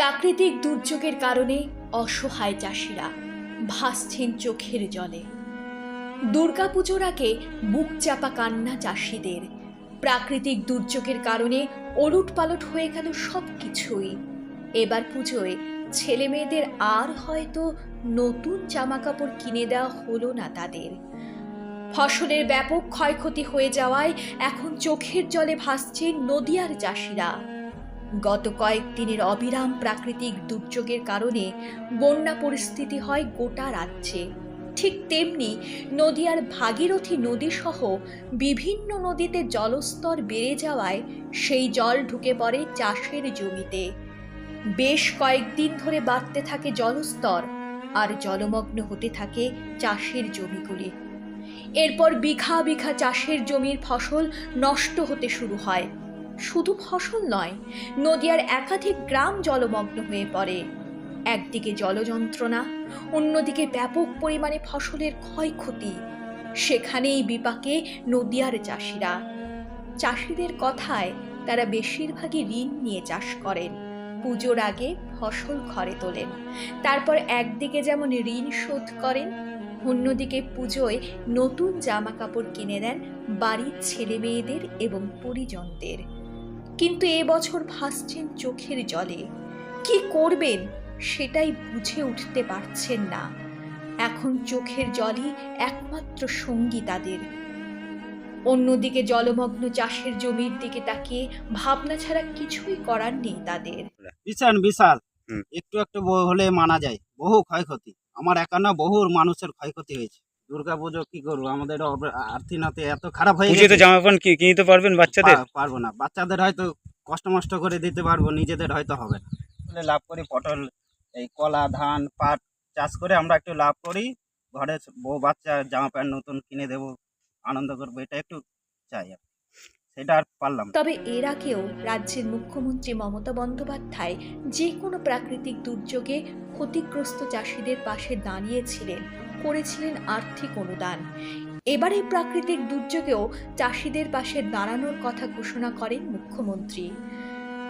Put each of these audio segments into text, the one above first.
প্রাকৃতিক দুর্যোগের কারণে অসহায় চাষিরা ভাসছেন চোখের জলে। দুর্গাপুজোর আগে বুক চাপা কান্না চাষিদের। প্রাকৃতিক দুর্যোগের কারণে ওলট পালট হয়ে গেল সব কিছুই এবার পুজোয় ছেলে মেয়েদের আর হয়তো নতুন জামা কাপড় কিনে দেওয়া হলো না তাদের। ফসলের ব্যাপক ক্ষয়ক্ষতি হয়ে যাওয়ায় এখন চোখের জলে ভাসছে নদিয়ার চাষিরা। গত কয়েকদিনের অবিরাম প্রাকৃতিক দুর্যোগের কারণে বন্যা পরিস্থিতি হয় গোটা রাজ্যে। ঠিক তেমনি নদীয়ার ভাগীরথী নদীসহ বিভিন্ন নদীতে জলস্তর বেড়ে যাওয়ায় সেই জল ঢুকে পড়ে চাষের জমিতে। বেশ কয়েকদিন ধরে বাড়তে থাকে জলস্তর আর জলমগ্ন হতে থাকে চাষের জমিগুলি। এরপর বিঘা বিঘা চাষের জমির ফসল নষ্ট হতে শুরু হয়। শুধু ফসল নয়, নদিয়ার একাধিক গ্রাম জলমগ্ন হয়ে পড়ে। একদিকে জলযন্ত্রণা, অন্যদিকে ব্যাপক পরিমাণে ফসলের ক্ষয়ক্ষতি। সেখানেই বিপাকে নদিয়ার চাষিরা। চাষিদের কথায় তারা বেশিরভাগই ঋণ নিয়ে চাষ করেন। পুজোর আগে ফসল ঘরে তোলেন। তারপর একদিকে যেমন ঋণ শোধ করেন, অন্যদিকে পুজোয় নতুন জামা কাপড় কিনে দেন বাড়ির ছেলে মেয়েদের এবং পরিজনদের। কিন্তু এবছর ভাসছেন চোখের জলে। কি করবেন সেটাই বুঝে উঠতে পারছেন না। এখন চোখের জলই একমাত্র সঙ্গী তাদের। অন্যদিকে জলমগ্ন চাষের জমির দিকে তাকিয়ে ভাবনা ছাড়া কিছুই করার নেই তাদের। বিশাল বিশাল। একটু একটু হলে মানা যায়। বহু ক্ষয়ক্ষতি। আমার একা না বহু মানুষের ক্ষয়ক্ষতি হয়েছে। দুর্গা পুজো কি করব? আমাদের আর্থিনাতে এত খারাপ হয়ে পুজোতে গেছে। জামা প্যান্ট কি কিনতে পারবেন বাচ্চাদের? পারব না। বাচ্চাদের হয়তো কষ্ট মষ্ট করে দিতে পারব নিজেদের হয়তো হবে না। লাভ করি পটল এই কলা ধান পাট চাষ করে আমরা একটু লাভ করি। ঘরে বউ বাচ্চা জামা প্যান্ট নতুন কিনে দেবো আনন্দ করব এটা একটু চাই সেটা আর পারলাম তবে এর আগেও রাজ্যের মুখ্যমন্ত্রী মমতা বন্দ্যোপাধ্যায় যে কোনো প্রাকৃতিক দুর্যোগে ক্ষতিগ্রস্ত চাষিদের পাশে দাঁড়িয়েছিলেন। করেছিলেন আর্থিক অনুদান। এবার এই প্রাকৃতিক দুর্যোগেও চাষিদের পাশে দাঁড়ানোর কথা ঘোষণা করেন মুখ্যমন্ত্রী।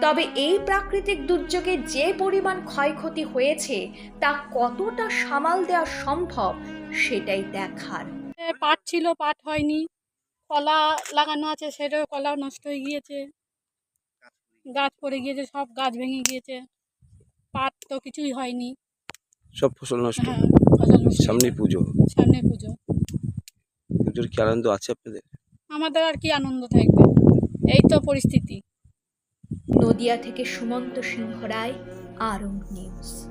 তবে এই প্রাকৃতিক দুর্যোগে যে পরিমাণ ক্ষয়ক্ষতি হয়েছে তা কতটা সামাল দেওয়া সম্ভব সেটাই দেখার। পাট ছিল পাট হয়নি। কলা লাগানো আছে সেটাও কলাও নষ্ট হয়ে গিয়েছে। গাছ পড়ে গিয়েছে সব গাছ ভেঙে গিয়েছে। পাট তো কিছুই হয়নি। সব ফসল নষ্ট। সামনে পুজো। সামনে পুজো। পুজোর কি আনন্দ আছে আপনাদের? আমাদের আর কি আনন্দ থাকবে। এই তো পরিস্থিতি। নদিয়া থেকে সুমন্ত সিংহ রায় আরং নিউজ।